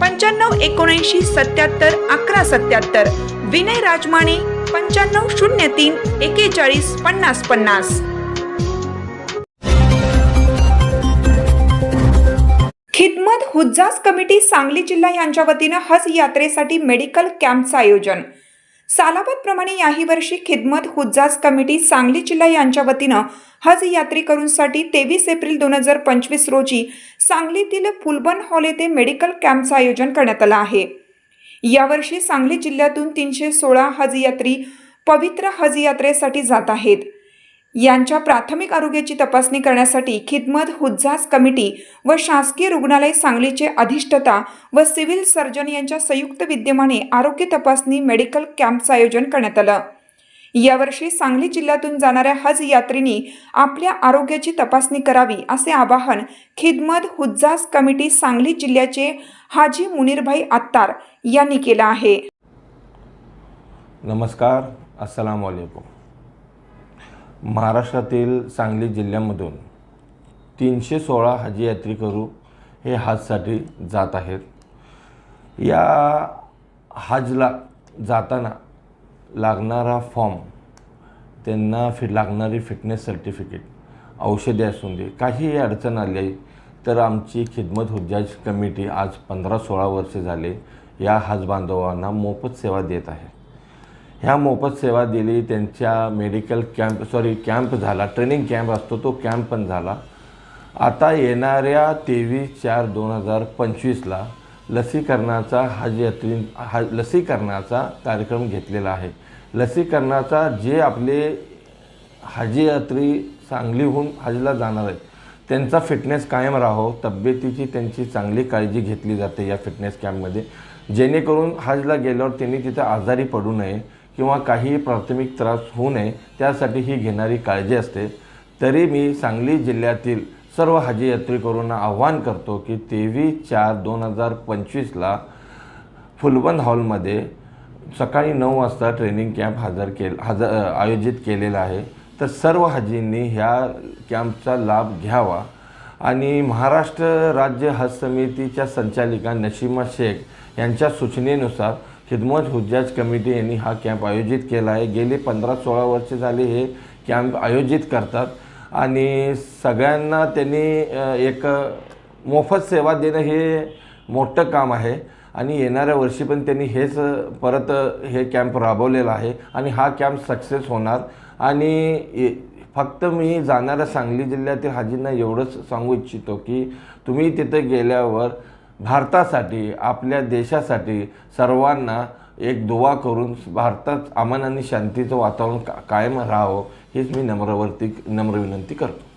पंच्याण्णव एकोणऐंशी सत्याहत्तर अकरा सत्याहत्तर. विनय राजमाने पंच्याण्णव शून्य तीन एकेचाळीस पन्नास पन्नास. खिदमत हुज्जाज कमिटी सांगली जिल्हा यांच्या वतीनं हज यात्रेसाठी मेडिकल कॅम्पचं आयोजन. सालाबादप्रमाणे याही वर्षी खिदमत हुज्जाज कमिटी सांगली जिल्हा यांच्या वतीनं हज यात्रेकरूंसाठी तेवीस एप्रिल दोन हजार पंचवीस रोजी सांगलीतील फुलबन हॉल येथे मेडिकल कॅम्पचं आयोजन करण्यात आलं आहे. यावर्षी सांगली जिल्ह्यातून तीनशे सोळा हज यात्री पवित्र हज यात्रेसाठी जात आहेत. यांच्या प्राथमिक आरोग्याची तपासणी करण्यासाठी खिदमत हुज्जाज कमिटी व शासकीय रुग्णालय सांगलीचे अधिष्ठता व सिव्हिल सर्जन यांच्या संयुक्त विद्यमाने आरोग्य तपासणी मेडिकल कॅम्पचं आयोजन करण्यात आलं. यावर्षी सांगली जिल्ह्यातून जाणाऱ्या हज यात्रींनी आपल्या आरोग्याची तपासणी करावी असे आवाहन खिदमत हुज्जाज कमिटी सांगली जिल्ह्याचे हाजी मुनीरभाई आत्तार यांनी केलं आहे. नमस्कार अस्सलाम वालेकुम महाराष्ट्रातील सांगली जिल्ह्यामधून तीनशे सोळा हजी यात्रेकरू हे हजसाठी जात आहेत. या हजला जाताना लागणारा फॉर्म त्यांना फि लागणारी फिटनेस सर्टिफिकेट औषधे असून दे काहीही अडचण आली तर आमची खिदमत हुज्जाज कमिटी आज पंधरा सोळा वर्षे झाले या हज बांधवांना मोफत सेवा देत आहे. ह्या मोफत सेवा दिली त्यांच्या मेडिकल कॅम्प सॉरी कॅम्प झाला ट्रेनिंग कॅम्प असतो तो कॅम्प पण झाला. आता येणाऱ्या तेवीस चार दोन हजार पंचवीसला लसीकरणाचा हज यात्री हा लसीकरणाचा कार्यक्रम घेतलेला आहे. लसीकरणाचा जे आपले हजयात्री सांगलीहून हजला जाणार आहेत त्यांचा फिटनेस कायम राहो तब्येतीची त्यांची चांगली काळजी घेतली जाते या फिटनेस कॅम्पमध्ये जेणेकरून हजला गेल्यावर त्यांनी तिथं आजारी पडू नये. किंवा काही प्राथमिक त्रास होऊ नये त्यासाठी ही घेणारी काळजी असते. तरी मी सांगली जिल्ह्यातील सर्व हाजी यात्रेकरूंना आव्हान करतो की तेवीस चार दोन हजार पंचवीसला फुलबंद हॉलमध्ये सकाळी नऊ वाजता ट्रेनिंग कॅम्प हजर केल हजर आयोजित केलेला आहे. तर सर्व हाजींनी ह्या कॅम्पचा लाभ घ्यावा. आणि महाराष्ट्र राज्य हज समितीच्या संचालिका नशिमा शेख यांच्या सूचनेनुसार खिदमत हुज्जाज कमिटी यांनी हा कॅम्प आयोजित केला आहे. गेले पंधरा सोळा वर्षे झाले हे कॅम्प आयोजित करतात. आणि सगळ्यांना त्यांनी एक मोफत सेवा देणं हे मोठं काम आहे. आणि येणाऱ्या वर्षी पण त्यांनी हेच परत हे कॅम्प राबवलेला आहे. आणि हा कॅम्प सक्सेस होणार. आणि ए- फक्त मी जाणाऱ्या सांगली जिल्ह्यातील हाजींना एवढंच सांगू इच्छितो की तुम्ही तिथं गेल्यावर भारतासाठी आपल्या देशासाठी सर्वांना एक दुवा करून भारतात अमन आणि शांतीचं वातावरण का कायम राहावं हीच मी नम्रवरती नम्र विनंती करतो.